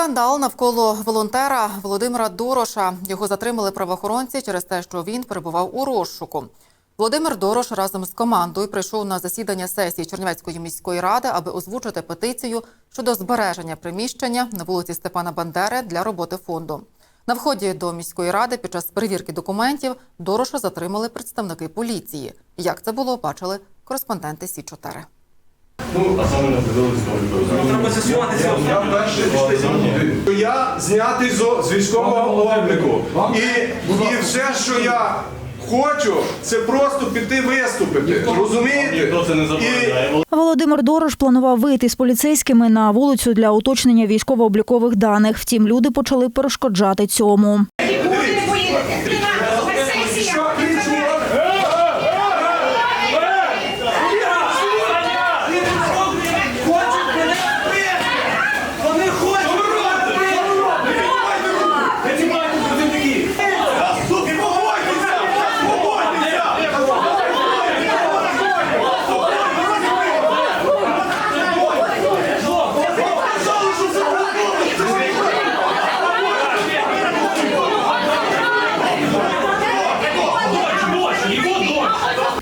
Скандал навколо волонтера Володимира Дороша. Його затримали правоохоронці через те, що він перебував у розшуку. Володимир Дорош разом з командою прийшов на засідання сесії Чернівецької міської ради, аби озвучити петицію щодо збереження приміщення на вулиці Степана Бандери для роботи фонду. На вході до міської ради під час перевірки документів Дороша затримали представники поліції. Як це було, бачили кореспонденти Сі 4 Ну, а саме не подивилися. Треба з'ясувати Я, я перший пішли зі Я знятий з, з військового обліку. І, і все, що я хочу, це просто піти виступити. Розумієте? Ніхто це не забороняє. Володимир Дорош планував вийти з поліцейськими на вулицю для уточнення військово-облікових даних. Втім, люди почали перешкоджати цьому.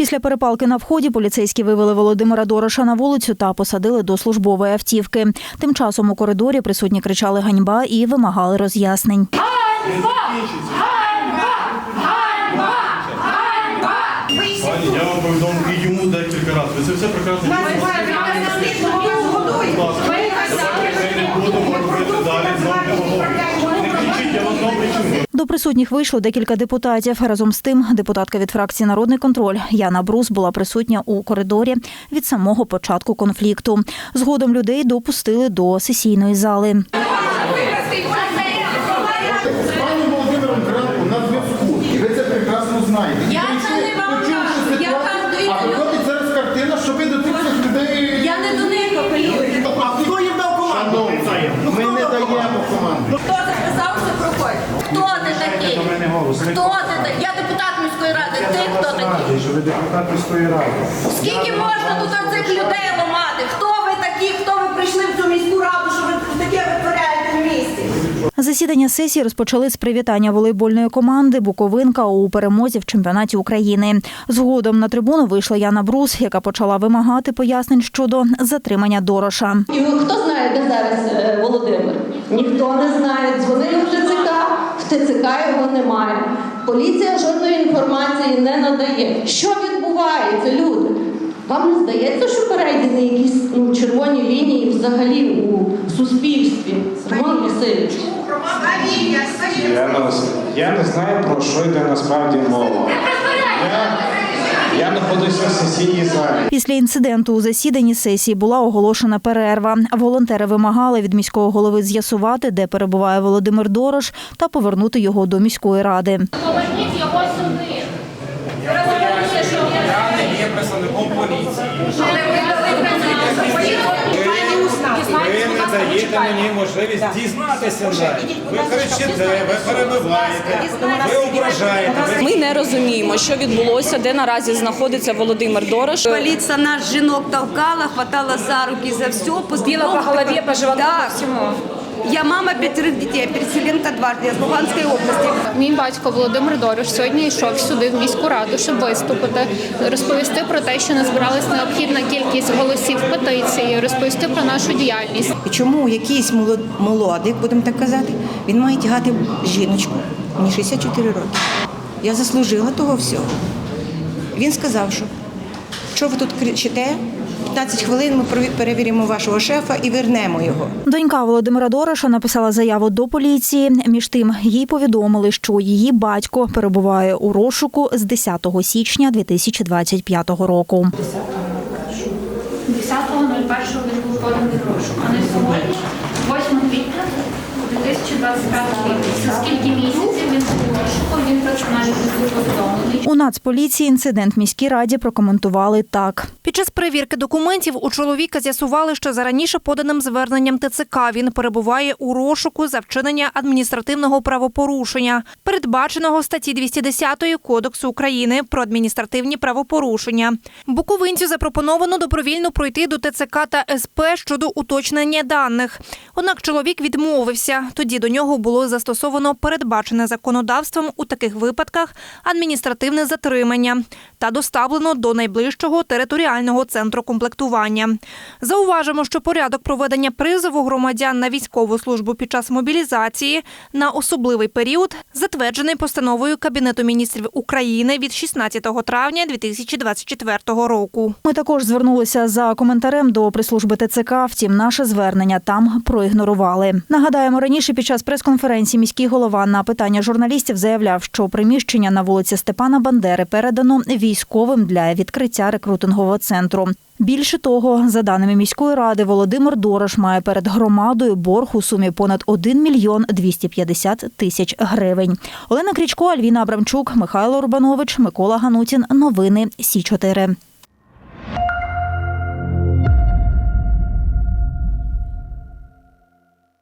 Після перепалки на вході поліцейські вивели Володимира Дороша на вулицю та посадили до службової автівки. Тим часом у коридорі присутні кричали ганьба і вимагали роз'яснень. Пані, я вам повідомив і йому декілька разів. Ви це все прекрасно чуєте. Будь ласка, давайте ми не будемо робити далі знову демагогію. Не кричіть, я вас добре чую. До присутніх вийшло декілька депутатів. Разом з тим, депутатка від фракції Народний контроль Яна Брус була присутня у коридорі від самого початку конфлікту. Згодом людей допустили до сесійної зали. Пані Володимиром Гранку на зв'язку, і ви це прекрасно знаєте. Я це не вам Почувши кажу, я ситуацію, вам даю. А виходить зараз картина, що ви до тих всіх людей... Я не до них апелюю. А хто їм дав команду? Ми не даємо команду. Хто записався, проходь. Хто ти такий? Хто ти? Я депутат міської ради. Ти хто такий? що ви депутат міської ради. Скільки можна тут цих людей ламати? Хто ви такі? Хто ви прийшли в цю міську раду, що ви таке витворяєте в місті? Засідання сесії розпочали з привітання волейбольної команди Буковинка у перемозі в чемпіонаті України. Згодом на трибуну вийшла Яна Брус, яка почала вимагати пояснень щодо затримання Дороша. І хто знає, де зараз е, Володимир? Ніхто не знає. Дзвонили в ТЦК, в ТЦК його немає. Поліція жодної інформації не надає. Що відбувається, люди? Вам не здається, що перейдені якісь ну, червоні лінії взагалі у суспільстві? Роман Васильович. Я, я не знаю, про що йде насправді мова. Я, я знаходжуся в сесійній залі. Після інциденту у засіданні сесії була оголошена перерва. Волонтери вимагали від міського голови з'ясувати, де перебуває Володимир Дорош, та повернути його до міської ради. Поверніть його сюди. Я не є представником поліції. Ви не даєте мені можливість дізнатися навіть. Ви кричите, ви перебиваєте, ви ображаєте. Ми не розуміємо, що відбулося, де наразі знаходиться Володимир Дорош. Поліція нас жінок толкала, хватала за руки, за все. Била по голові, по животу, по всьому. Я мама п'ятерих дітей, переселенка дважди, з Луганської області. Мій батько Володимир Дорош сьогодні йшов сюди в міську раду, щоб виступити, розповісти про те, що назбиралась необхідна кількість голосів петиції, розповісти про нашу діяльність. І чому якийсь молод- молодик, будемо так казати, він має тягати жіночку? Мені 64 роки. Я заслужила того всього. Він сказав, що що ви тут кричите, 15 хвилин ми прові- перевіримо вашого шефа і вернемо його. Донька Володимира Дороша написала заяву до поліції. Між тим, їй повідомили, що її батько перебуває у розшуку з 10 січня 2025 року. 10.01 він був поданий в розшук, а не сьогодні, 8 квітня 2025 рік. Це скільки місяців він був у розшуку, він персонально був повідомлений. У Нацполіції інцидент міській раді прокоментували так. Під час перевірки документів у чоловіка з'ясували, що за раніше поданим зверненням ТЦК він перебуває у розшуку за вчинення адміністративного правопорушення, передбаченого статті 210 Кодексу України про адміністративні правопорушення. Буковинцю запропоновано добровільно пройти до ТЦК та СП щодо уточнення даних. Однак чоловік відмовився. Тоді до нього було застосовано передбачене законодавством у таких випадках адміністративне затримання та доставлено до найближчого територіального центру комплектування. Зауважимо, що порядок проведення призову громадян на військову службу під час мобілізації на особливий період затверджений постановою Кабінету міністрів України від 16 травня 2024 року. Ми також звернулися за коментарем до прес-служби ТЦК. Втім, наше звернення там проігнорували. Нагадаємо, раніше під час прес-конференції міський голова на питання журналістів заявляв, що приміщення на вулиці Степана Бандери передано військовим для відкриття рекрутингового центру. Більше того, за даними міської ради, Володимир Дорош має перед громадою борг у сумі понад 1 мільйон 250 тисяч гривень. Олена Крічко, Альвіна Абрамчук, Михайло Урбанович, Микола Ганутін. Новини Сі 4